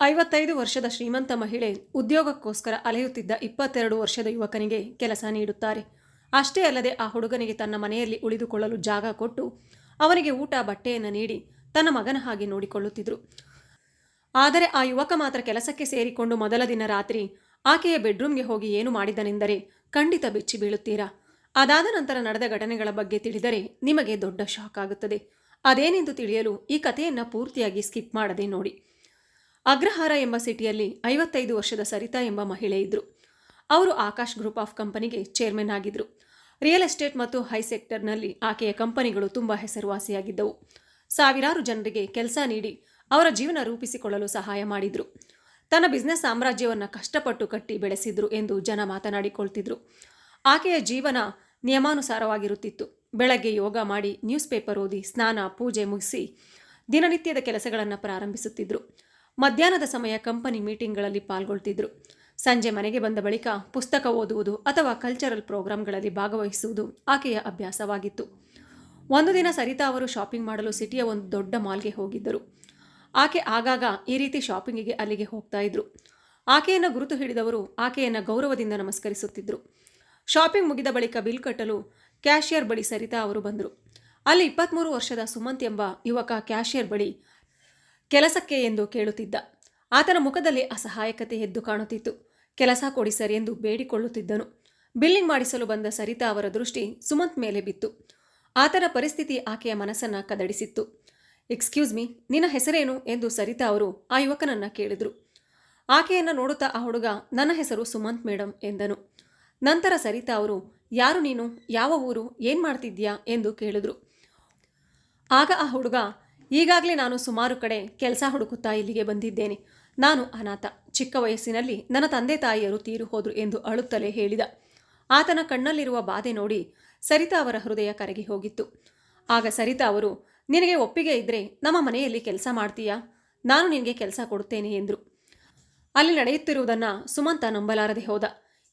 ಐವತ್ತೈದು ವರ್ಷದ ಶ್ರೀಮಂತ ಮಹಿಳೆ ಉದ್ಯೋಗಕ್ಕೋಸ್ಕರ ಅಲೆಯುತ್ತಿದ್ದ ಇಪ್ಪತ್ತೆರಡು ವರ್ಷದ ಯುವಕನಿಗೆ ಕೆಲಸ ನೀಡುತ್ತಾರೆ. ಅಷ್ಟೇ ಅಲ್ಲದೆ ಆ ಹುಡುಗನಿಗೆ ತನ್ನ ಮನೆಯಲ್ಲಿ ಉಳಿದುಕೊಳ್ಳಲು ಜಾಗ ಕೊಟ್ಟು ಅವನಿಗೆ ಊಟ, ಬಟ್ಟೆಯನ್ನು ನೀಡಿ ತನ್ನ ಮಗನ ಹಾಗೆ ನೋಡಿಕೊಳ್ಳುತ್ತಿದ್ದರು ಆದರೆ ಆ ಯುವಕ ಮಾತ್ರ ಕೆಲಸಕ್ಕೆ ಸೇರಿಕೊಂಡು ಮೊದಲ ದಿನ ರಾತ್ರಿ ಆಕೆಯ ಬೆಡ್ರೂಮ್ಗೆ ಹೋಗಿ ಏನು ಮಾಡಿದನೆಂದರೆ ಖಂಡಿತ ಬೆಚ್ಚಿ ಬೀಳುತ್ತೀರಾ? ಅದಾದ ನಂತರ ನಡೆದ ಘಟನೆಗಳ ಬಗ್ಗೆ ತಿಳಿದರೆ ನಿಮಗೆ ದೊಡ್ಡ ಶಾಕ್ ಆಗುತ್ತದೆ. ಅದೇನೆಂದು ತಿಳಿಯಲು ಈ ಕಥೆಯನ್ನು ಪೂರ್ತಿಯಾಗಿ ಸ್ಕಿಪ್ ಮಾಡದೆ ನೋಡಿ. ಅಗ್ರಹಾರ ಎಂಬ ಸಿಟಿಯಲ್ಲಿ ಐವತ್ತೈದು ವರ್ಷದ ಸರಿತಾ ಎಂಬ ಮಹಿಳೆ ಇದ್ರು. ಅವರು ಆಕಾಶ್ ಗ್ರೂಪ್ ಆಫ್ ಕಂಪನಿಗೆ ಚೇರ್ಮನ್ ಆಗಿದ್ರು. ರಿಯಲ್ ಎಸ್ಟೇಟ್ ಮತ್ತು ಹೈ ಸೆಕ್ಟರ್ನಲ್ಲಿ ಆಕೆಯ ಕಂಪನಿಗಳು ತುಂಬ ಹೆಸರುವಾಸಿಯಾಗಿದ್ದವು. ಸಾವಿರಾರು ಜನರಿಗೆ ಕೆಲಸ ನೀಡಿ ಅವರ ಜೀವನ ರೂಪಿಸಿಕೊಳ್ಳಲು ಸಹಾಯ ಮಾಡಿದ್ರು. ತನ್ನ ಬಿಸ್ನೆಸ್ ಸಾಮ್ರಾಜ್ಯವನ್ನು ಕಷ್ಟಪಟ್ಟು ಕಟ್ಟಿ ಬೆಳೆಸಿದ್ರು ಎಂದು ಜನ ಮಾತನಾಡಿಕೊಳ್ತಿದ್ರು. ಆಕೆಯ ಜೀವನ ನಿಯಮಾನುಸಾರವಾಗಿರುತ್ತಿತ್ತು. ಬೆಳಗ್ಗೆ ಯೋಗ ಮಾಡಿ ನ್ಯೂಸ್ ಪೇಪರ್ ಓದಿ ಸ್ನಾನ, ಪೂಜೆ ಮುಗಿಸಿ ದಿನನಿತ್ಯದ ಕೆಲಸಗಳನ್ನು ಪ್ರಾರಂಭಿಸುತ್ತಿದ್ರು. ಮಧ್ಯಾಹ್ನದ ಸಮಯ ಕಂಪನಿ ಮೀಟಿಂಗ್ಗಳಲ್ಲಿ ಪಾಲ್ಗೊಳ್ತಿದ್ರು. ಸಂಜೆ ಮನೆಗೆ ಬಂದ ಬಳಿಕ ಪುಸ್ತಕ ಓದುವುದು ಅಥವಾ ಕಲ್ಚರಲ್ ಪ್ರೋಗ್ರಾಂಗಳಲ್ಲಿ ಭಾಗವಹಿಸುವುದು ಆಕೆಯ ಅಭ್ಯಾಸವಾಗಿತ್ತು. ಒಂದು ದಿನ ಸರಿತಾ ಅವರು ಶಾಪಿಂಗ್ ಮಾಡಲು ಸಿಟಿಯ ಒಂದು ದೊಡ್ಡ ಮಾಲ್ಗೆ ಹೋಗಿದ್ದರು. ಆಕೆ ಆಗಾಗ ಈ ರೀತಿ ಶಾಪಿಂಗಿಗೆ ಅಲ್ಲಿಗೆ ಹೋಗ್ತಾ ಇದ್ರು. ಆಕೆಯನ್ನು ಗುರುತು ಹಿಡಿದವರು ಆಕೆಯನ್ನು ಗೌರವದಿಂದ ನಮಸ್ಕರಿಸುತ್ತಿದ್ದರು ಶಾಪಿಂಗ್ ಮುಗಿದ ಬಳಿಕ ಬಿಲ್ ಕಟ್ಟಲು ಕ್ಯಾಶಿಯರ್ ಬಳಿ ಸರಿತಾ ಅವರು ಬಂದರು. ಅಲ್ಲಿ ಇಪ್ಪತ್ತ್ಮೂರು ವರ್ಷದ ಸುಮಂತ್ ಎಂಬ ಯುವಕ ಕ್ಯಾಶಿಯರ್ ಬಳಿ ಕೆಲಸಕ್ಕೆ ಎಂದು ಕೇಳುತ್ತಿದ್ದ. ಆತನ ಮುಖದಲ್ಲಿ ಅಸಹಾಯಕತೆ ಎದ್ದು ಕಾಣುತ್ತಿತ್ತು. ಕೆಲಸ ಕೊಡಿ ಸರ್ ಎಂದು ಬೇಡಿಕೊಳ್ಳುತ್ತಿದ್ದನು. ಬಿಲ್ಲಿಂಗ್ ಮಾಡಿಸಲು ಬಂದ ಸರಿತಾ ಅವರ ದೃಷ್ಟಿ ಸುಮಂತ್ ಮೇಲೆ ಬಿತ್ತು. ಆತನ ಪರಿಸ್ಥಿತಿ ಆಕೆಯ ಮನಸ್ಸನ್ನು ಕದಡಿಸಿತ್ತು. ಎಕ್ಸ್ಕ್ಯೂಸ್ ಮೀ, ನಿನ್ನ ಹೆಸರೇನು? ಎಂದು ಸರಿತಾ ಅವರು ಆ ಯುವಕನನ್ನ ಕೇಳಿದರು. ಆಕೆಯನ್ನು ನೋಡುತ್ತಾ ಆ ಹುಡುಗ, ನನ್ನ ಹೆಸರು ಸುಮಂತ್ ಮೇಡಮ್ ಎಂದನು. ನಂತರ ಸರಿತಾ ಅವರು, ಯಾರು ನೀನು? ಯಾವ ಊರು? ಏನು ಮಾಡ್ತಿದ್ಯಾ? ಎಂದು ಕೇಳಿದ್ರು. ಆಗ ಆ ಹುಡುಗ ಈಗಾಗಲೇ ನಾನು ಸುಮಾರು ಕಡೆ ಕೆಲಸ ಹುಡುಕುತ್ತಾ ಇಲ್ಲಿಗೆ ಬಂದಿದ್ದೇನೆ. ನಾನು ಅನಾಥ. ಚಿಕ್ಕ ವಯಸ್ಸಿನಲ್ಲಿ ನನ್ನ ತಂದೆ ತಾಯಿಯರು ತೀರು ಹೋದರು ಎಂದು ಅಳುತ್ತಲೇ ಹೇಳಿದ. ಆತನ ಕಣ್ಣಲ್ಲಿರುವ ಬಾಧೆ ನೋಡಿ ಸರಿತಾ ಅವರ ಹೃದಯ ಕರಗಿ ಹೋಗಿತ್ತು. ಆಗ ಸರಿತಾ ಅವರು, ನಿನಗೆ ಒಪ್ಪಿಗೆ ಇದ್ದರೆ ನಮ್ಮ ಮನೆಯಲ್ಲಿ ಕೆಲಸ ಮಾಡ್ತೀಯಾ? ನಾನು ನಿನಗೆ ಕೆಲಸ ಕೊಡುತ್ತೇನೆ ಎಂದರು. ಅಲ್ಲಿ ನಡೆಯುತ್ತಿರುವುದನ್ನು ಸುಮಂತ ನಂಬಲಾರದೆ ಹೋದ.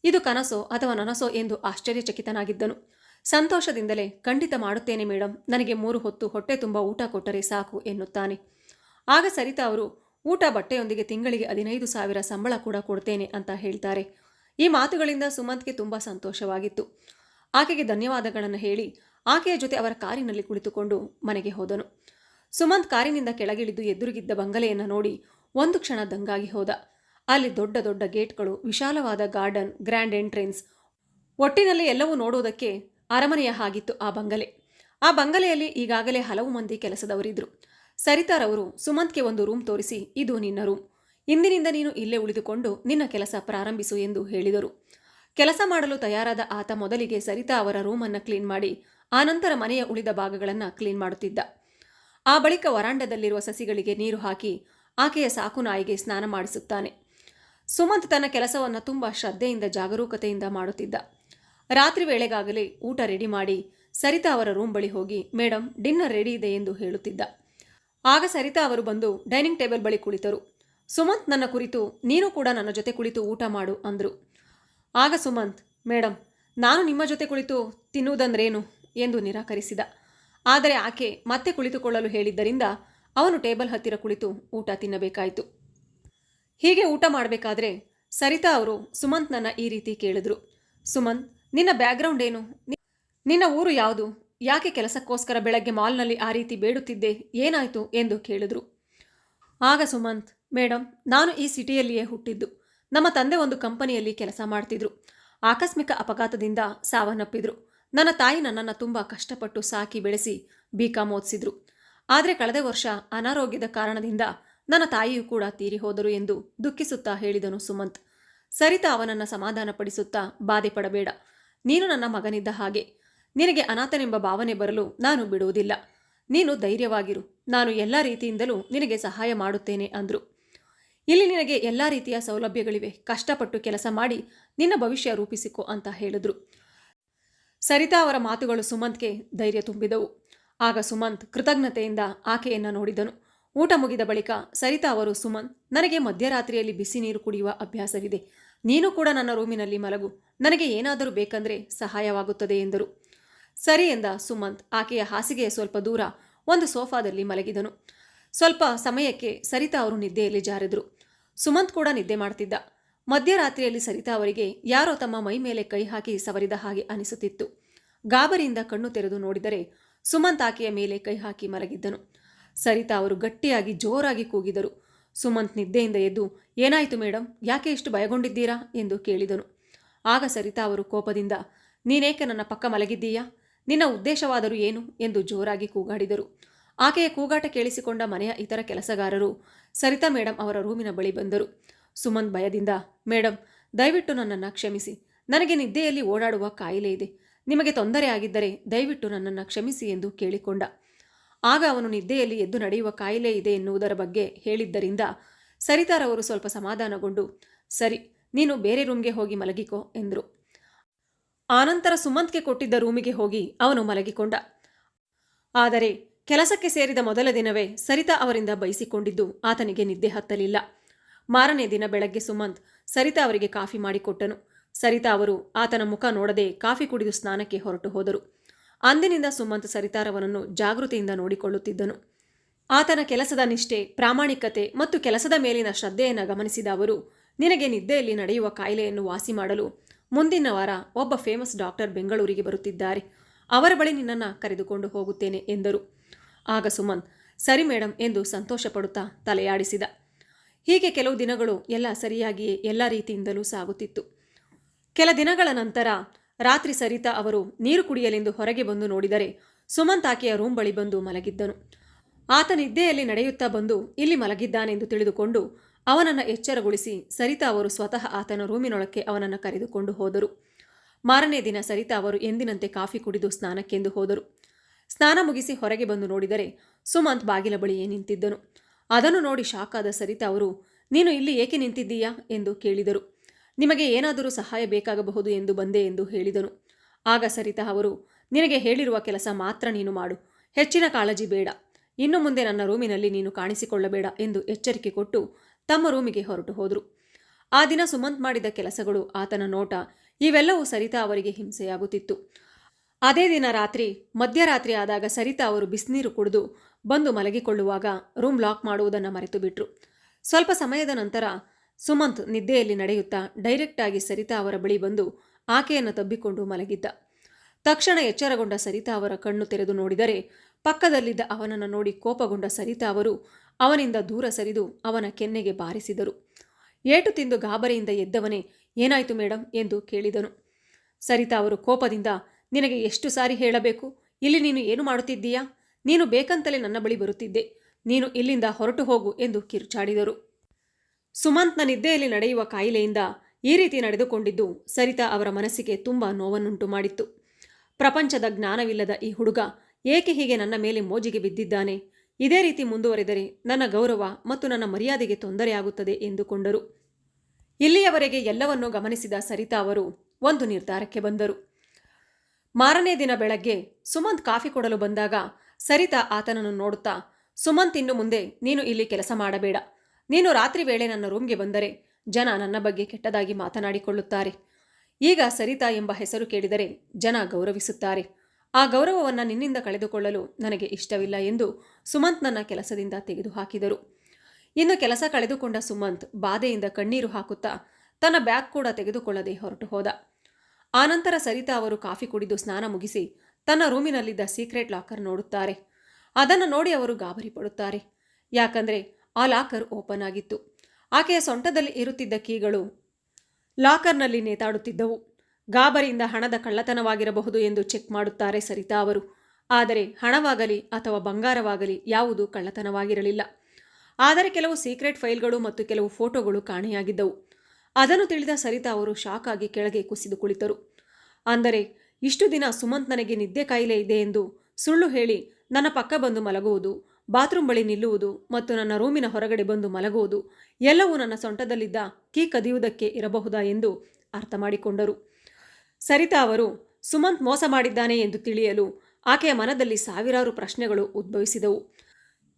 ಇದು ಕನಸೋ ಅಥವಾ ನನಸೋ ಎಂದು ಆಶ್ಚರ್ಯಚಕಿತನಾಗಿದ್ದನು. ಸಂತೋಷದಿಂದಲೇ, ಖಂಡಿತ ಮಾಡುತ್ತೇನೆ ಮೇಡಮ್ ನನಗೆ ಮೂರು ಹೊತ್ತು ಹೊಟ್ಟೆ ತುಂಬ ಊಟ ಕೊಟ್ಟರೆ ಸಾಕು, ಎನ್ನುತ್ತಾನೆ. ಆಗ ಸರಿತಾ ಅವರು, ಊಟ ಬಟ್ಟೆಯೊಂದಿಗೆ ತಿಂಗಳಿಗೆ ಹದಿನೈದು ಸಾವಿರ ಸಂಬಳ ಕೂಡ ಕೊಡ್ತೇನೆ, ಅಂತ ಹೇಳ್ತಾರೆ. ಈ ಮಾತುಗಳಿಂದ ಸುಮಂತ್ಗೆ ತುಂಬ ಸಂತೋಷವಾಗಿತ್ತು. ಆಕೆಗೆ ಧನ್ಯವಾದಗಳನ್ನು ಹೇಳಿ, ಆಕೆಯ ಜೊತೆ ಅವರ ಕಾರಿನಲ್ಲಿ ಕುಳಿತುಕೊಂಡು ಮನೆಗೆ ಹೋದನು. ಸುಮಂತ್ ಕಾರಿನಿಂದ ಕೆಳಗಿಳಿದು ಎದುರುಗಿದ್ದ ಬಂಗಲೆಯನ್ನು ನೋಡಿ ಒಂದು ಕ್ಷಣ ದಂಗಾಗಿ ಹೋದ. ಅಲ್ಲಿ ದೊಡ್ಡ ದೊಡ್ಡ ಗೇಟ್ಗಳು, ವಿಶಾಲವಾದ ಗಾರ್ಡನ್, ಗ್ರ್ಯಾಂಡ್ ಎಂಟ್ರೆನ್ಸ್, ಒಟ್ಟಿನಲ್ಲಿ ಎಲ್ಲವೂ ನೋಡುವುದಕ್ಕೆ ಅರಮನೆಯ ಹಾಗಿತ್ತು ಆ ಬಂಗಲೆ. ಆ ಬಂಗಲೆಯಲ್ಲಿ ಈಗಾಗಲೇ ಹಲವು ಮಂದಿ ಕೆಲಸದವರಿದ್ರು ಸರಿತಾರವರು ಸುಮಂತ್ಗೆ ಒಂದು ರೂಮ್ ತೋರಿಸಿ, ಇದು ನಿನ್ನ ರೂಮ್. ಇಂದಿನಿಂದ ನೀನು ಇಲ್ಲೇ ಉಳಿದುಕೊಂಡು ನಿನ್ನ ಕೆಲಸ ಪ್ರಾರಂಭಿಸು ಎಂದು ಹೇಳಿದರು. ಕೆಲಸ ಮಾಡಲು ತಯಾರಾದ ಆತ ಮೊದಲಿಗೆ ಸರಿತಾ ಅವರ ರೂಮನ್ನು ಕ್ಲೀನ್ ಮಾಡಿ, ಆನಂತರ ಮನೆಯ ಉಳಿದ ಭಾಗಗಳನ್ನು ಕ್ಲೀನ್ ಮಾಡುತ್ತಿದ್ದ. ಆ ಬಳಿಕ ವರಾಂಡದಲ್ಲಿರುವ ಸಸಿಗಳಿಗೆ ನೀರು ಹಾಕಿ, ಆಕೆಯ ಸಾಕು ನಾಯಿಗೆ ಸ್ನಾನ ಮಾಡಿಸುತ್ತಾನೆ. ಸುಮಂತ್ ತನ್ನ ಕೆಲಸವನ್ನು ತುಂಬ ಶ್ರದ್ಧೆಯಿಂದ, ಜಾಗರೂಕತೆಯಿಂದ ಮಾಡುತ್ತಿದ್ದ. ರಾತ್ರಿ ವೇಳೆಗಾಗಲೇ ಊಟ ರೆಡಿ ಮಾಡಿ ಸರಿತಾ ಅವರ ರೂಮ್ ಬಳಿ ಹೋಗಿ ಮೇಡಮ್ ಡಿನ್ನರ್ ರೆಡಿ ಇದೆ ಎಂದು ಹೇಳುತ್ತಿದ್ದ. ಆಗ ಸರಿತಾ ಅವರು ಬಂದು ಡೈನಿಂಗ್ ಟೇಬಲ್ ಬಳಿ ಕುಳಿತರು. ಸುಮಂತ್ ನನ್ನ ಕುರಿತು, ನೀನು ಕೂಡ ನನ್ನ ಜೊತೆ ಕುಳಿತು ಊಟ ಮಾಡು, ಅಂದರು. ಆಗ ಸುಮಂತ್ ಮೇಡಮ್ ನಾನು ನಿಮ್ಮ ಜೊತೆ ಕುಳಿತು ತಿನ್ನುವುದಂದ್ರೇನು? ಎಂದು ನಿರಾಕರಿಸಿದ. ಆದರೆ ಆಕೆ ಮತ್ತೆ ಕುಳಿತುಕೊಳ್ಳಲು ಹೇಳಿದ್ದರಿಂದ ಅವನು ಟೇಬಲ್ ಹತ್ತಿರ ಕುಳಿತು ಊಟ ತಿನ್ನಬೇಕಾಯಿತು. ಹೀಗೆ ಊಟ ಮಾಡಬೇಕಾದ್ರೆ ಸರಿತಾ ಅವರು ಸುಮಂತ್ನನ್ನ ಈ ರೀತಿ ಕೇಳಿದ್ರು. ಸುಮಂತ್ ನಿನ್ನ ಬ್ಯಾಕ್ಗ್ರೌಂಡ್ ಏನು? ನಿನ್ನ ಊರು ಯಾವುದು? ಯಾಕೆ ಕೆಲಸಕ್ಕೋಸ್ಕರ ಬೆಳಗ್ಗೆ ಮಾಲ್ನಲ್ಲಿ ಆ ರೀತಿ ಬೇಡುತ್ತಿದ್ದೆ? ಏನಾಯಿತು ಎಂದು ಕೇಳಿದ್ರು. ಆಗ ಸುಮಂತ್ ಮೇಡಮ್ ನಾನು ಈ ಸಿಟಿಯಲ್ಲಿಯೇ ಹುಟ್ಟಿದ್ದು. ನಮ್ಮ ತಂದೆ ಒಂದು ಕಂಪನಿಯಲ್ಲಿ ಕೆಲಸ ಮಾಡ್ತಿದ್ರು. ಆಕಸ್ಮಿಕ ಅಪಘಾತದಿಂದ ಸಾವನ್ನಪ್ಪಿದ್ರು. ನನ್ನ ತಾಯಿ ನನ್ನನ್ನು ತುಂಬ ಕಷ್ಟಪಟ್ಟು ಸಾಕಿ ಬೆಳೆಸಿ ಬಿ ಕಾಮ್ ಓದಿಸಿದ್ರು. ಆದರೆ ಕಳೆದ ವರ್ಷ ಅನಾರೋಗ್ಯದ ಕಾರಣದಿಂದ ನನ್ನ ತಾಯಿಯೂ ಕೂಡ ತೀರಿ ಹೋದರು ಎಂದು ದುಃಖಿಸುತ್ತಾ ಹೇಳಿದನು ಸುಮಂತ್. ಸರಿತಾ ಅವನನ್ನು ಸಮಾಧಾನಪಡಿಸುತ್ತಾ ಬಾಧೆ ಪಡಬೇಡ. ನೀನು ನನ್ನ ಮಗನಿದ್ದ ಹಾಗೆ. ನಿನಗೆ ಅನಾಥನೆಂಬ ಭಾವನೆ ಬರಲು ನಾನು ಬಿಡುವುದಿಲ್ಲ. ನೀನು ಧೈರ್ಯವಾಗಿರು. ನಾನು ಎಲ್ಲ ರೀತಿಯಿಂದಲೂ ನಿನಗೆ ಸಹಾಯ ಮಾಡುತ್ತೇನೆ ಅಂದರು. ಇಲ್ಲಿ ನಿನಗೆ ಎಲ್ಲ ರೀತಿಯ ಸೌಲಭ್ಯಗಳಿವೆ. ಕಷ್ಟಪಟ್ಟು ಕೆಲಸ ಮಾಡಿ ನಿನ್ನ ಭವಿಷ್ಯ ರೂಪಿಸಿಕೊ ಅಂತ ಹೇಳಿದ್ರು. ಸರಿತಾ ಅವರ ಮಾತುಗಳು ಸುಮಂತ್ಗೆ ಧೈರ್ಯ ತುಂಬಿದವು. ಆಗ ಸುಮಂತ್ ಕೃತಜ್ಞತೆಯಿಂದ ಆಕೆಯನ್ನು ನೋಡಿದನು. ಊಟ ಮುಗಿದ ಬಳಿಕ ಸರಿತಾ ಅವರು, ಸುಮಂತ್, ನನಗೆ ಮಧ್ಯರಾತ್ರಿಯಲ್ಲಿ ಬಿಸಿ ನೀರು ಕುಡಿಯುವ ಅಭ್ಯಾಸವಿದೆ. ನೀನು ಕೂಡ ನನ್ನ ರೂಮಿನಲ್ಲಿ ಮಲಗು. ನನಗೆ ಏನಾದರೂ ಬೇಕಂದ್ರೆ ಸಹಾಯವಾಗುತ್ತದೆ ಎಂದರು. ಸರಿ ಎಂದ ಸುಮಂತ್. ಆಕೆಯ ಹಾಸಿಗೆಯ ಸ್ವಲ್ಪ ದೂರ ಒಂದು ಸೋಫಾದಲ್ಲಿ ಮಲಗಿದನು. ಸ್ವಲ್ಪ ಸಮಯಕ್ಕೆ ಸರಿತಾ ಅವರು ನಿದ್ದೆಯಲ್ಲಿ ಜಾರಿದರು. ಸುಮಂತ್ ಕೂಡ ನಿದ್ದೆ ಮಾಡ್ತಿದ್ದ. ಮಧ್ಯರಾತ್ರಿಯಲ್ಲಿ ಸರಿತಾ ಅವರಿಗೆ ಯಾರೋ ತಮ್ಮ ಮೈ ಮೇಲೆ ಕೈ ಹಾಕಿ ಸವರಿದ ಹಾಗೆ ಅನಿಸುತ್ತಿತ್ತು. ಗಾಬರಿಯಿಂದ ಕಣ್ಣು ತೆರೆದು ನೋಡಿದರೆ ಸುಮಂತ್ ಆಕೆಯ ಮೇಲೆ ಕೈ ಹಾಕಿ ಮಲಗಿದ್ದನು. ಸರಿತಾ ಅವರು ಗಟ್ಟಿಯಾಗಿ ಜೋರಾಗಿ ಕೂಗಿದರು. ಸುಮಂತ್ ನಿದ್ದೆಯಿಂದ ಎದ್ದು, ಏನಾಯಿತು ಮೇಡಮ್ ಯಾಕೆ ಇಷ್ಟು ಭಯಗೊಂಡಿದ್ದೀರಾ? ಎಂದು ಕೇಳಿದನು. ಆಗ ಸರಿತಾ ಅವರು ಕೋಪದಿಂದ, ನೀನೇಕೆ ನನ್ನ ಪಕ್ಕ ಮಲಗಿದ್ದೀಯಾ? ನಿನ್ನ ಉದ್ದೇಶವಾದರೂ ಏನು? ಎಂದು ಜೋರಾಗಿ ಕೂಗಾಡಿದರು. ಆಕೆಯ ಕೂಗಾಟ ಕೇಳಿಸಿಕೊಂಡ ಮನೆಯ ಇತರ ಕೆಲಸಗಾರರು, ಸರಿತಾ ಮೇಡಮ್ ಅವರ ರೂಮಿನ ಬಳಿ ಬಂದರು. ಸುಮಂತ್ ಭಯದಿಂದ ಮೇಡಮ್ ದಯವಿಟ್ಟು ನನ್ನನ್ನು ಕ್ಷಮಿಸಿ. ನನಗೆ ನಿದ್ದೆಯಲ್ಲಿ ಓಡಾಡುವ ಕಾಯಿಲೆ ಇದೆ. ನಿಮಗೆ ತೊಂದರೆ ಆಗಿದ್ದರೆ ದಯವಿಟ್ಟು ನನ್ನನ್ನು ಕ್ಷಮಿಸಿ ಎಂದು ಕೇಳಿಕೊಂಡ. ಆಗ ಅವನು ನಿದ್ದೆಯಲ್ಲಿ ಎದ್ದು ನಡೆಯುವ ಕಾಯಿಲೆ ಇದೆ ಎನ್ನುವುದರ ಬಗ್ಗೆ ಹೇಳಿದ್ದರಿಂದ ಸರಿತಾರವರು ಸ್ವಲ್ಪ ಸಮಾಧಾನಗೊಂಡು, ಸರಿ, ನೀನು ಬೇರೆ ರೂಮ್ಗೆ ಹೋಗಿ ಮಲಗಿಕೋ ಎಂದರು. ಆನಂತರ ಸುಮಂತ್ಗೆ ಕೊಟ್ಟಿದ್ದ ರೂಮಿಗೆ ಹೋಗಿ ಅವನು ಮಲಗಿಕೊಂಡ. ಆದರೆ ಕೆಲಸಕ್ಕೆ ಸೇರಿದ ಮೊದಲ ದಿನವೇ ಸರಿತಾ ಅವರಿಂದ ಬಯಸಿಕೊಂಡಿದ್ದು ಆತನಿಗೆ ನಿದ್ದೆ ಹತ್ತಲಿಲ್ಲ. ಮಾರನೇ ದಿನ ಬೆಳಗ್ಗೆ ಸುಮಂತ್ ಸರಿತಾ ಅವರಿಗೆ ಕಾಫಿ ಮಾಡಿಕೊಟ್ಟನು. ಸರಿತಾ ಅವರು ಆತನ ಮುಖ ನೋಡದೆ ಕಾಫಿ ಕುಡಿದು ಸ್ನಾನಕ್ಕೆ ಹೊರಟು ಹೋದರು. ಅಂದಿನಿಂದ ಸುಮಂತ್ ಸರಿತಾರವನನ್ನು ಜಾಗೃತಿಯಿಂದ ನೋಡಿಕೊಳ್ಳುತ್ತಿದ್ದನು. ಆತನ ಕೆಲಸದ ನಿಷ್ಠೆ, ಪ್ರಾಮಾಣಿಕತೆ ಮತ್ತು ಕೆಲಸದ ಮೇಲಿನ ಶ್ರದ್ಧೆಯನ್ನು ಗಮನಿಸಿದ ಅವರು, ನಿನಗೆ ನಿದ್ದೆಯಲ್ಲಿ ನಡೆಯುವ ಕಾಯಿಲೆಯನ್ನು ವಾಸಿ ಮಾಡಲು ಮುಂದಿನ ವಾರ ಒಬ್ಬ ಫೇಮಸ್ ಡಾಕ್ಟರ್ ಬೆಂಗಳೂರಿಗೆ ಬರುತ್ತಿದ್ದಾರೆ. ಅವರ ಬಳಿ ನಿನ್ನನ್ನು ಕರೆದುಕೊಂಡು ಹೋಗುತ್ತೇನೆ ಎಂದರು. ಆಗ ಸುಮಂತ್, ಸರಿ ಮೇಡಮ್ ಎಂದು ಸಂತೋಷಪಡುತ್ತಾ ತಲೆಯಾಡಿಸಿದ. ಹೀಗೆ ಕೆಲವು ದಿನಗಳು ಎಲ್ಲ ಸರಿಯಾಗಿಯೇ ಎಲ್ಲ ರೀತಿಯಿಂದಲೂ ಸಾಗುತ್ತಿತ್ತು. ಕೆಲ ದಿನಗಳ ನಂತರ ರಾತ್ರಿ ಸರಿತಾ ಅವರು ನೀರು ಕುಡಿಯಲೆಂದು ಹೊರಗೆ ಬಂದು ನೋಡಿದರೆ ಸುಮಂತ್ ಆಕೆಯ ರೂಮ್ ಬಳಿ ಬಂದು ಮಲಗಿದ್ದನು. ಆತ ನಿದ್ದೆಯಲ್ಲಿ ನಡೆಯುತ್ತಾ ಬಂದು ಇಲ್ಲಿ ಮಲಗಿದ್ದಾನೆಂದು ತಿಳಿದುಕೊಂಡು ಅವನನ್ನು ಎಚ್ಚರಗೊಳಿಸಿ ಸರಿತಾ ಅವರು ಸ್ವತಃ ಆತನ ರೂಮಿನೊಳಕ್ಕೆ ಅವನನ್ನು ಕರೆದುಕೊಂಡು ಹೋದರು. ಮಾರನೇ ದಿನ ಸರಿತಾ ಅವರು ಎಂದಿನಂತೆ ಕಾಫಿ ಕುಡಿದು ಸ್ನಾನಕ್ಕೆಂದು ಹೋದರು. ಸ್ನಾನ ಮುಗಿಸಿ ಹೊರಗೆ ಬಂದು ನೋಡಿದರೆ ಸುಮಂತ್ ಬಾಗಿಲ ಬಳಿಯೇ ನಿಂತಿದ್ದನು. ಅದನ್ನು ನೋಡಿ ಶಾಕಾದ ಸರಿತಾ ಅವರು, ನೀನು ಇಲ್ಲಿ ಏಕೆ ನಿಂತಿದ್ದೀಯಾ? ಎಂದು ಕೇಳಿದರು. ನಿಮಗೆ ಏನಾದರೂ ಸಹಾಯ ಬೇಕಾಗಬಹುದು ಎಂದು ಬಂದೆ ಎಂದು ಹೇಳಿದನು. ಆಗ ಸರಿತಾ ಅವರು, ನಿನಗೆ ಹೇಳಿರುವ ಕೆಲಸ ಮಾತ್ರ ನೀನು ಮಾಡು. ಹೆಚ್ಚಿನ ಕಾಳಜಿ ಬೇಡ. ಇನ್ನು ಮುಂದೆ ನನ್ನ ರೂಮಿನಲ್ಲಿ ನೀನು ಕಾಣಿಸಿಕೊಳ್ಳಬೇಡ ಎಂದು ಎಚ್ಚರಿಕೆ ಕೊಟ್ಟು ತಮ್ಮ ರೂಮಿಗೆ ಹೊರಟು ಹೋದರು. ಆ ದಿನ ಸುಮಂತ್ ಮಾಡಿದ ಕೆಲಸಗಳು ಆತನ ನೋಟ. ಇವೆಲ್ಲವೂ ಸರಿತಾ ಅವರಿಗೆ ಹಿಂಸೆಯಾಗುತ್ತಿತ್ತು. ಅದೇ ದಿನ ರಾತ್ರಿ, ಮಧ್ಯರಾತ್ರಿ ಆದಾಗ ಸರಿತಾ ಅವರು ಬಿಸಿನೀರು ಕುಡಿದು ಬಂದು ಮಲಗಿಕೊಳ್ಳುವಾಗ ರೂಮ್ ಲಾಕ್ ಮಾಡುವುದನ್ನು ಮರೆತು ಬಿಟ್ರು ಸ್ವಲ್ಪ ಸಮಯದ ನಂತರ ಸುಮಂತ್ ನಿದ್ದೆಯಲ್ಲಿ ನಡೆಯುತ್ತಾ ಡೈರೆಕ್ಟಾಗಿ ಸರಿತಾ ಅವರ ಬಳಿ ಬಂದು ಆಕೆಯನ್ನು ತಬ್ಬಿಕೊಂಡು ಮಲಗಿದ್ದ. ತಕ್ಷಣ ಎಚ್ಚರಗೊಂಡ ಸರಿತಾ ಅವರ ಕಣ್ಣು ತೆರೆದು ನೋಡಿದರೆ ಪಕ್ಕದಲ್ಲಿದ್ದ ಅವನನ್ನು ನೋಡಿ ಕೋಪಗೊಂಡ ಸರಿತಾ ಅವರು ಅವನಿಂದ ದೂರ ಸರಿದು ಅವನ ಕೆನ್ನೆಗೆ ಬಾರಿಸಿದರು. ಏಟು ತಿಂದು ಗಾಬರಿಯಿಂದ ಎದ್ದವನೇ ಏನಾಯಿತು ಮೇಡಮ್ ಎಂದು ಕೇಳಿದನು. ಸರಿತಾ ಅವರು ಕೋಪದಿಂದ, ನಿನಗೆ ಎಷ್ಟು ಸಾರಿ ಹೇಳಬೇಕು? ಇಲ್ಲಿ ನೀನು ಏನು ಮಾಡುತ್ತಿದ್ದೀಯಾ? ನೀನು ಬೇಕಂತಲೇ ನನ್ನ ಬಳಿ ಬರುತ್ತಿದ್ದೆ. ನೀನು ಇಲ್ಲಿಂದ ಹೊರಟು ಹೋಗು ಎಂದು ಕಿರುಚಾಡಿದರು. ಸುಮಂತ್ನ ನಿದ್ದೆಯಲ್ಲಿ ನಡೆಯುವ ಕಾಯಿಲೆಯಿಂದ ಈ ರೀತಿ ನಡೆದುಕೊಂಡಿದ್ದು ಸರಿತಾ ಅವರ ಮನಸ್ಸಿಗೆ ತುಂಬ ನೋವನ್ನುಂಟು ಮಾಡಿತ್ತು. ಪ್ರಪಂಚದ ಜ್ಞಾನವಿಲ್ಲದ ಈ ಹುಡುಗ ಏಕೆ ಹೀಗೆ ನನ್ನ ಮೇಲೆ ಮೋಜಿಗೆ ಬಿದ್ದಿದ್ದಾನೆ? ಇದೇ ರೀತಿ ಮುಂದುವರೆದರೆ ನನ್ನ ಗೌರವ ಮತ್ತು ನನ್ನ ಮರ್ಯಾದೆಗೆ ತೊಂದರೆಯಾಗುತ್ತದೆ ಎಂದುಕೊಂಡರು. ಇಲ್ಲಿಯವರೆಗೆ ಎಲ್ಲವನ್ನೂ ಗಮನಿಸಿದ ಸರಿತಾ ಅವರು ಒಂದು ನಿರ್ಧಾರಕ್ಕೆ ಬಂದರು. ಮಾರನೇ ದಿನ ಬೆಳಗ್ಗೆ ಸುಮಂತ್ ಕಾಫಿ ಕೊಡಲು ಬಂದಾಗ ಸರಿತಾ ಆತನನ್ನು ನೋಡುತ್ತಾ, ಸುಮಂತ್, ಇನ್ನು ಮುಂದೆ ನೀನು ಇಲ್ಲಿ ಕೆಲಸ ಮಾಡಬೇಡ. ನೀನು ರಾತ್ರಿ ವೇಳೆ ನನ್ನ ರೂಮ್ಗೆ ಬಂದರೆ ಜನ ನನ್ನ ಬಗ್ಗೆ ಕೆಟ್ಟದಾಗಿ ಮಾತನಾಡಿಕೊಳ್ಳುತ್ತಾರೆ. ಈಗ ಸರಿತಾ ಎಂಬ ಹೆಸರು ಕೇಳಿದರೆ ಜನ ಗೌರವಿಸುತ್ತಾರೆ. ಆ ಗೌರವವನ್ನು ನಿನ್ನಿಂದ ಕಳೆದುಕೊಳ್ಳಲು ನನಗೆ ಇಷ್ಟವಿಲ್ಲ ಎಂದು ಸುಮಂತ್ ನನ್ನ ಕೆಲಸದಿಂದ ತೆಗೆದುಹಾಕಿದರು. ಇನ್ನು ಕೆಲಸ ಕಳೆದುಕೊಂಡ ಸುಮಂತ್ ಬಾಧೆಯಿಂದ ಕಣ್ಣೀರು ಹಾಕುತ್ತಾ ತನ್ನ ಬ್ಯಾಗ್ ಕೂಡ ತೆಗೆದುಕೊಳ್ಳದೆ ಹೊರಟು ಹೋದ. ಆನಂತರ ಸರಿತಾ ಅವರು ಕಾಫಿ ಕುಡಿದು ಸ್ನಾನ ಮುಗಿಸಿ ತನ್ನ ರೂಮಿನಲ್ಲಿದ್ದ ಸೀಕ್ರೆಟ್ ಲಾಕರ್ ನೋಡುತ್ತಾರೆ. ಅದನ್ನು ನೋಡಿ ಅವರು ಗಾಬರಿ ಪಡುತ್ತಾರೆ. ಯಾಕಂದರೆ ಆ ಲಾಕರ್ ಓಪನ್ ಆಗಿತ್ತು. ಆಕೆಯ ಸೊಂಟದಲ್ಲಿ ಇರುತ್ತಿದ್ದ ಕೀಗಳು ಲಾಕರ್ನಲ್ಲಿ ನೇತಾಡುತ್ತಿದ್ದವು. ಗಾಬರಿಯಿಂದ ಹಣದ ಕಳ್ಳತನವಾಗಿರಬಹುದು ಎಂದು ಚೆಕ್ ಮಾಡುತ್ತಾರೆ ಸರಿತಾ ಅವರು. ಆದರೆ ಹಣವಾಗಲಿ ಅಥವಾ ಬಂಗಾರವಾಗಲಿ ಯಾವುದೂ ಕಳ್ಳತನವಾಗಿರಲಿಲ್ಲ. ಆದರೆ ಕೆಲವು ಸೀಕ್ರೆಟ್ ಫೈಲ್ಗಳು ಮತ್ತು ಕೆಲವು ಫೋಟೋಗಳು ಕಾಣೆಯಾಗಿದ್ದವು. ಅದನ್ನು ತಿಳಿದ ಸರಿತಾ ಅವರು ಶಾಕ್ ಆಗಿ ಕೆಳಗೆ ಕುಸಿದು ಕುಳಿತರು. ಅಂದರೆ, ಇಷ್ಟು ದಿನ ಸುಮಂತ್ ನನಗೆ ನಿದ್ದೆ ಕಾಯಿಲೆ ಇದೆ ಎಂದು ಸುಳ್ಳು ಹೇಳಿ ನನ್ನ ಪಕ್ಕ ಬಂದು ಮಲಗುವುದು ಬಾತ್ರೂಮ್ ಬಳಿ ನಿಲ್ಲುವುದು ಮತ್ತು ನನ್ನ ರೂಮಿನ ಹೊರಗಡೆ ಬಂದು ಮಲಗುವುದು ಎಲ್ಲವೂ ನನ್ನ ಸೊಂಟದಲ್ಲಿದ್ದ ಕೀ ಕದಿಯುವುದಕ್ಕೆ ಇರಬಹುದಾ ಎಂದು ಅರ್ಥ ಮಾಡಿಕೊಂಡರು ಸರಿತಾ ಅವರು, ಸುಮಂತ್ ಮೋಸ ಮಾಡಿದ್ದಾನೆ ಎಂದು ತಿಳಿಯಲು ಆಕೆಯ ಮನದಲ್ಲಿ ಸಾವಿರಾರು ಪ್ರಶ್ನೆಗಳು ಉದ್ಭವಿಸಿದವು.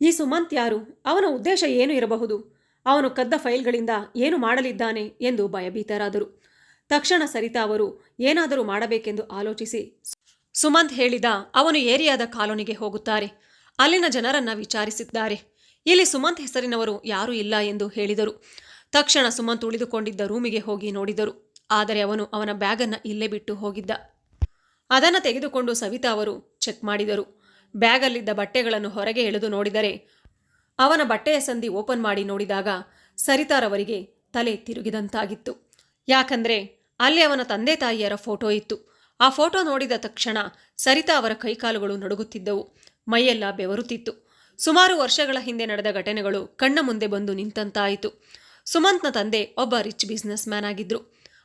ಈ ಸುಮಂತ್ ಯಾರು? ಅವನ ಉದ್ದೇಶ ಏನು ಇರಬಹುದು? ಅವನು ಕದ್ದ ಫೈಲ್ಗಳಿಂದ ಏನು ಮಾಡಲಿದ್ದಾನೆ? ಎಂದು ಭಯಭೀತರಾದರು. ತಕ್ಷಣ ಸರಿತಾ ಅವರು, ಏನಾದರೂ ಮಾಡಬೇಕೆಂದು ಆಲೋಚಿಸಿ. ಸುಮಂತ್ ಹೇಳಿದ, ಅವನು ಏರಿಯಾದ ಕಾಲೋನಿಗೆ ಹೋಗುತ್ತಾರೆ. ಅಲ್ಲಿನ ಜನರನ್ನ ವಿಚಾರಿಸಿದ್ದಾರೆ. ಇಲ್ಲಿ ಸುಮಂತ್ ಹೆಸರಿನವರು ಯಾರೂ ಇಲ್ಲ ಎಂದು ಹೇಳಿದರು. ತಕ್ಷಣ ಸುಮಂತ್ ಉಳಿದುಕೊಂಡಿದ್ದ ರೂಮಿಗೆ ಹೋಗಿ ನೋಡಿದರು. ಆದರೆ ಅವನು ಅವನ ಬ್ಯಾಗನ್ನು ಇಲ್ಲೇ ಬಿಟ್ಟು ಹೋಗಿದ್ದ. ಅದನ್ನು ತೆಗೆದುಕೊಂಡು ಸವಿತಾ ಅವರು ಚೆಕ್ ಮಾಡಿದರು. ಬ್ಯಾಗಲ್ಲಿದ್ದ ಬಟ್ಟೆಗಳನ್ನು ಹೊರಗೆ ಎಳೆದು ನೋಡಿದರೆ ಅವನ ಬಟ್ಟೆಯ ಸಂದಿ ಓಪನ್ ಮಾಡಿ ನೋಡಿದಾಗ ಸರಿತಾರವರಿಗೆ ತಲೆ ತಿರುಗಿದಂತಾಗಿತ್ತು. ಯಾಕಂದ್ರೆ ಅಲ್ಲಿ ಅವನ ತಂದೆ ತಾಯಿಯರ ಫೋಟೋ ಇತ್ತು. ಆ ಫೋಟೋ ನೋಡಿದ ತಕ್ಷಣ ಸರಿತಾ ಅವರ ಕೈಕಾಲುಗಳು ನಡುಗುತ್ತಿದ್ದವು. ಮೈಯೆಲ್ಲ ಬೆವರುತ್ತಿತ್ತು. ಸುಮಾರು ವರ್ಷಗಳ ಹಿಂದೆ ನಡೆದ ಘಟನೆಗಳು ಕಣ್ಣ ಮುಂದೆ ಬಂದು ನಿಂತಂತಾಯಿತು. ಸುಮಂತ್ನ ತಂದೆ ಒಬ್ಬ ರಿಚ್ ಬಿಸ್ನೆಸ್ ಮ್ಯಾನ್ ಆಗಿದ್ರು.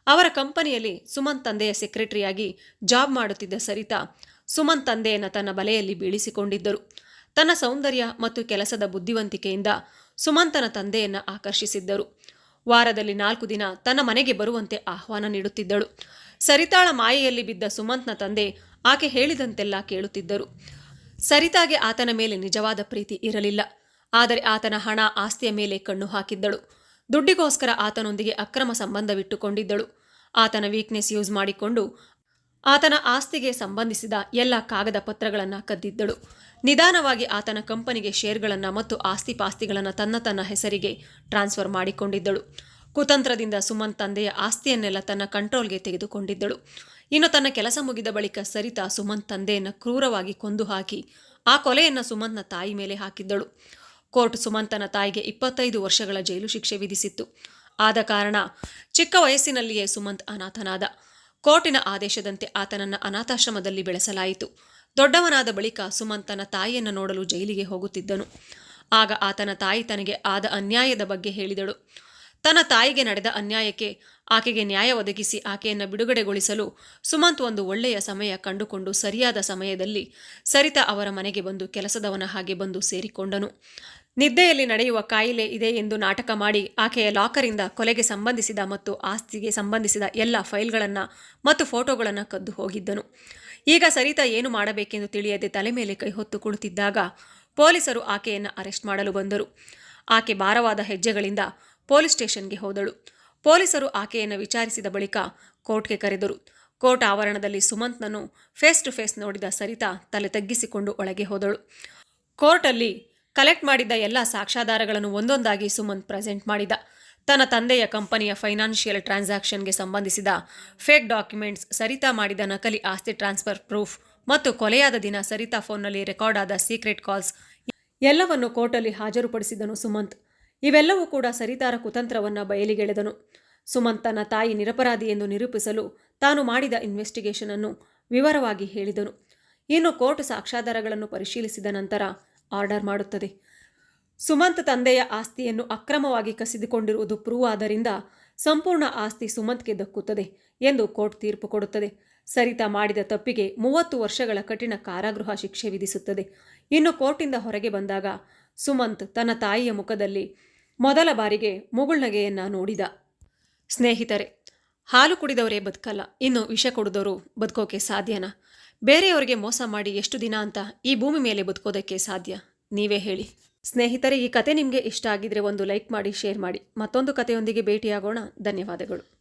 ಅವರ ಕಂಪನಿಯಲ್ಲಿ ಸುಮಂತ್ ತಂದೆಯ ಸೆಕ್ರೆಟರಿಯಾಗಿ ಜಾಬ್ ಮಾಡುತ್ತಿದ್ದ ಸರಿತಾ, ಸುಮಂತ್ ತಂದೆಯನ್ನು ತನ್ನ ಬಲೆಯಲ್ಲಿ ಬೀಳಿಸಿಕೊಂಡಿದ್ದರು. ತನ್ನ ಸೌಂದರ್ಯ ಮತ್ತು ಕೆಲಸದ ಬುದ್ಧಿವಂತಿಕೆಯಿಂದ ಸುಮಂತನ ತಂದೆಯನ್ನು ಆಕರ್ಷಿಸಿದ್ದರು. ವಾರದಲ್ಲಿ ನಾಲ್ಕು ದಿನ ತನ್ನ ಮನೆಗೆ ಬರುವಂತೆ ಆಹ್ವಾನ ನೀಡುತ್ತಿದ್ದಳು. ಸರಿತಾಳ ಮಾಯೆಯಲ್ಲಿ ಬಿದ್ದ ಸುಮಂತ್ನ ತಂದೆ ಆಕೆ ಹೇಳಿದಂತೆಲ್ಲ ಕೇಳುತ್ತಿದ್ದರು. ಸರಿತಾಗೆ ಆತನ ಮೇಲೆ ನಿಜವಾದ ಪ್ರೀತಿ ಇರಲಿಲ್ಲ. ಆದರೆ ಆತನ ಹಣ ಆಸ್ತಿಯ ಮೇಲೆ ಕಣ್ಣು ಹಾಕಿದ್ದಳು. ದುಡ್ಡಿಗೋಸ್ಕರ ಆತನೊಂದಿಗೆ ಅಕ್ರಮ ಸಂಬಂಧವಿಟ್ಟುಕೊಂಡಿದ್ದಳು. ಆತನ ವೀಕ್ನೆಸ್ ಯೂಸ್ ಮಾಡಿಕೊಂಡು ಆತನ ಆಸ್ತಿಗೆ ಸಂಬಂಧಿಸಿದ ಎಲ್ಲ ಕಾಗದ ಪತ್ರಗಳನ್ನು ಕದ್ದಿದ್ದಳು. ನಿಧಾನವಾಗಿ ಆತನ ಕಂಪನಿಗೆ ಶೇರ್ಗಳನ್ನು ಮತ್ತು ಆಸ್ತಿ ಪಾಸ್ತಿಗಳನ್ನು ತನ್ನ ತನ್ನ ಹೆಸರಿಗೆ ಟ್ರಾನ್ಸ್ಫರ್ ಮಾಡಿಕೊಂಡಿದ್ದಳು. ಕುತಂತ್ರದಿಂದ ಸುಮನ್ ತಂದೆಯ ಆಸ್ತಿಯನ್ನೆಲ್ಲ ತನ್ನ ಕಂಟ್ರೋಲ್ಗೆ ತೆಗೆದುಕೊಂಡಿದ್ದಳು. ಇನ್ನು ತನ್ನ ಕೆಲಸ ಮುಗಿದ ಬಳಿಕ ಸರಿತಾ ಸುಮಂತ್ ತಂದೆಯನ್ನು ಕ್ರೂರವಾಗಿ ಕೊಂದು ಹಾಕಿ ಆ ಕೊಲೆಯನ್ನು ಸುಮಂತ್ನ ತಾಯಿ ಮೇಲೆ ಹಾಕಿದ್ದಳು. ಕೋರ್ಟ್ ಸುಮಂತನ ತಾಯಿಗೆ ಇಪ್ಪತ್ತೈದು ವರ್ಷಗಳ ಜೈಲು ಶಿಕ್ಷೆ ವಿಧಿಸಿತ್ತು. ಆದ ಕಾರಣ ಚಿಕ್ಕ ವಯಸ್ಸಿನಲ್ಲಿಯೇ ಸುಮಂತ್ ಅನಾಥನಾದ. ಕೋರ್ಟಿನ ಆದೇಶದಂತೆ ಆತನನ್ನು ಅನಾಥಾಶ್ರಮದಲ್ಲಿ ಬೆಳೆಸಲಾಯಿತು. ದೊಡ್ಡವನಾದ ಬಳಿಕ ಸುಮಂತ್ ತನ್ನ ತಾಯಿಯನ್ನು ನೋಡಲು ಜೈಲಿಗೆ ಹೋಗುತ್ತಿದ್ದನು. ಆಗ ಆತನ ತಾಯಿ ತನಗೆ ಆದ ಅನ್ಯಾಯದ ಬಗ್ಗೆ ಹೇಳಿದಳು. ತನ್ನ ತಾಯಿಗೆ ನಡೆದ ಅನ್ಯಾಯಕ್ಕೆ ಆಕೆಗೆ ನ್ಯಾಯ ಒದಗಿಸಿ ಆಕೆಯನ್ನು ಬಿಡುಗಡೆಗೊಳಿಸಲು ಸುಮಂತ್ ಒಂದು ಒಳ್ಳೆಯ ಸಮಯ ಕಂಡುಕೊಂಡು ಸರಿಯಾದ ಸಮಯದಲ್ಲಿ ಸರಿತಾ ಅವರ ಮನೆಗೆ ಬಂದು ಕೆಲಸದವನ ಹಾಗೆ ಬಂದು ಸೇರಿಕೊಂಡನು. ನಿದ್ದೆಯಲ್ಲಿ ನಡೆಯುವ ಕಾಯಿಲೆ ಇದೆ ಎಂದು ನಾಟಕ ಮಾಡಿ ಆಕೆಯ ಲಾಕರಿಂದ ಕೊಲೆಗೆ ಸಂಬಂಧಿಸಿದ ಮತ್ತು ಆಸ್ತಿಗೆ ಸಂಬಂಧಿಸಿದ ಎಲ್ಲ ಫೈಲ್ಗಳನ್ನು ಮತ್ತು ಫೋಟೋಗಳನ್ನು ಕದ್ದು ಹೋಗಿದ್ದನು. ಈಗ ಸರಿತಾ ಏನು ಮಾಡಬೇಕೆಂದು ತಿಳಿಯದೆ ತಲೆ ಮೇಲೆ ಕೈ ಹೊತ್ತು ಕುಳಿತಿದ್ದಾಗ ಪೊಲೀಸರು ಆಕೆಯನ್ನು ಅರೆಸ್ಟ್ ಮಾಡಲು ಬಂದರು. ಆಕೆ ಭಾರವಾದ ಹೆಜ್ಜೆಗಳಿಂದ ಪೊಲೀಸ್ ಸ್ಟೇಷನ್ಗೆ ಹೋದಳು. ಪೊಲೀಸರು ಆಕೆಯನ್ನು ವಿಚಾರಿಸಿದ ಬಳಿಕ ಕೋರ್ಟ್ಗೆ ಕರೆದರು. ಕೋರ್ಟ್ ಆವರಣದಲ್ಲಿ ಸುಮಂತ್ನನ್ನು ಫೇಸ್ ಟು ಫೇಸ್ ನೋಡಿದ ಸರಿತಾ ತಲೆ ತಗ್ಗಿಸಿಕೊಂಡು ಒಳಗೆ ಹೋದಳು. ಕೋರ್ಟಲ್ಲಿ ಕಲೆಕ್ಟ್ ಮಾಡಿದ್ದ ಎಲ್ಲ ಸಾಕ್ಷ್ಯಾಧಾರಗಳನ್ನು ಒಂದೊಂದಾಗಿ ಸುಮಂತ್ ಪ್ರೆಸೆಂಟ್ ಮಾಡಿದ. ತನ್ನ ತಂದೆಯ ಕಂಪನಿಯ ಫೈನಾನ್ಷಿಯಲ್ ಟ್ರಾನ್ಸಾಕ್ಷನ್ಗೆ ಸಂಬಂಧಿಸಿದ ಫೇಕ್ ಡಾಕ್ಯುಮೆಂಟ್ಸ್ ಸರಿತಾ ಮಾಡಿದ ನಕಲಿ ಆಸ್ತಿ ಟ್ರಾನ್ಸ್ಫರ್ ಪ್ರೂಫ್ ಮತ್ತು ಕೊಲೆಯಾದ ದಿನ ಸರಿತಾ ಫೋನ್ನಲ್ಲಿ ರೆಕಾರ್ಡ್ ಆದ ಸೀಕ್ರೆಟ್ ಕಾಲ್ಸ್ ಎಲ್ಲವನ್ನು ಕೋರ್ಟಲ್ಲಿ ಹಾಜರುಪಡಿಸಿದನು ಸುಮಂತ್. ಇವೆಲ್ಲವೂ ಕೂಡ ಸರಿತಾರ ಕುತಂತ್ರವನ್ನು ಬಯಲಿಗೆಳೆದನು. ಸುಮಂತ್ ತನ್ನ ತಾಯಿ ನಿರಪರಾಧಿ ಎಂದು ನಿರೂಪಿಸಲು ತಾನು ಮಾಡಿದ ಇನ್ವೆಸ್ಟಿಗೇಷನ್ ಅನ್ನು ವಿವರವಾಗಿ ಹೇಳಿದನು. ಇನ್ನು ಕೋರ್ಟ್ ಸಾಕ್ಷ್ಯಾಧಾರಗಳನ್ನು ಪರಿಶೀಲಿಸಿದ ನಂತರ ಆರ್ಡರ್ ಮಾಡುತ್ತದೆ. ಸುಮಂತ್ ತಂದೆಯ ಆಸ್ತಿಯನ್ನು ಅಕ್ರಮವಾಗಿ ಕಸಿದುಕೊಂಡಿರುವುದು ಪ್ರೂವ್ ಆದ್ದರಿಂದ ಸಂಪೂರ್ಣ ಆಸ್ತಿ ಸುಮಂತ್ಗೆ ದಕ್ಕುತ್ತದೆ ಎಂದು ಕೋರ್ಟ್ ತೀರ್ಪು ಕೊಡುತ್ತದೆ. ಸರಿತಾ ಮಾಡಿದ ತಪ್ಪಿಗೆ ಮೂವತ್ತು ವರ್ಷಗಳ ಕಠಿಣ ಕಾರಾಗೃಹ ಶಿಕ್ಷೆ ವಿಧಿಸುತ್ತದೆ. ಇನ್ನು ಕೋರ್ಟಿಂದ ಹೊರಗೆ ಬಂದಾಗ ಸುಮಂತ್ ತನ್ನ ತಾಯಿಯ ಮುಖದಲ್ಲಿ ಮೊದಲ ಬಾರಿಗೆ ಮುಗುಳ್ನಗೆಯನ್ನು ನೋಡಿದ. ಸ್ನೇಹಿತರೆ, ಹಾಲು ಕುಡಿದವರೇ ಬದುಕಲ್ಲ, ಇನ್ನು ವಿಷ ಕುಡಿದವರು ಬದುಕೋಕೆ ಸಾಧ್ಯನಾ? ಬೇರೆಯವರಿಗೆ ಮೋಸ ಮಾಡಿ ಎಷ್ಟು ದಿನ ಅಂತ ಈ ಭೂಮಿ ಮೇಲೆ ಬದುಕೋದಕ್ಕೆ ಸಾಧ್ಯ? ನೀವೇ ಹೇಳಿ. ಸ್ನೇಹಿತರೆ, ಈ ಕತೆ ನಿಮಗೆ ಇಷ್ಟ ಆಗಿದ್ರೆ ಒಂದು ಲೈಕ್ ಮಾಡಿ, ಶೇರ್ ಮಾಡಿ. ಮತ್ತೊಂದು ಕಥೆಯೊಂದಿಗೆ ಭೇಟಿಯಾಗೋಣ. ಧನ್ಯವಾದಗಳು.